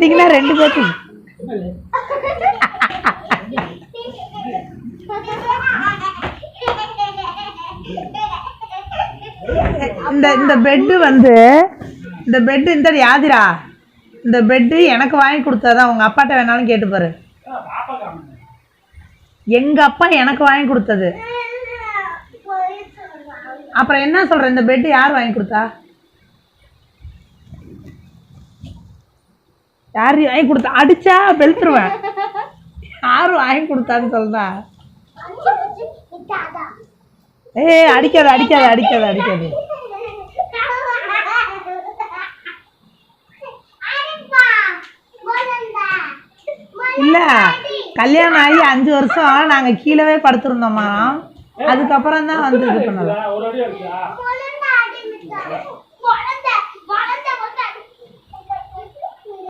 வந்தீங்கன்னா ரெண்டு பேர்த்துக்கு இந்த இந்த பெட்டு வந்து இந்த பெட்டு இந்த யாதிரா? இந்த பெட்டு எனக்கு வாங்கி கொடுத்தாதான் உங்க அப்பாட்ட வேணாலும் கேட்டு பாரு. எங்க அப்பா எனக்கு வாங்கி கொடுத்தது. அப்புறம் என்ன சொல்ற? இந்த பெட்டு யார் வாங்கி கொடுத்தா? யார் வாங்கி கொடுத்தா அடிச்சா வெளுத்துருவேன். யார் வாங்கி கொடுத்தான்னு சொல்றா. ஏய் அடிக்காத அடிக்காத அடிக்காத அடிக்காது. இல்ல கல்யாணம் ஆகி அஞ்சு வருஷம் நாங்க கீழவே படுத்திருந்தோம்மா அதுக்கப்புறம் தான் வந்து இது பண்ணலாம்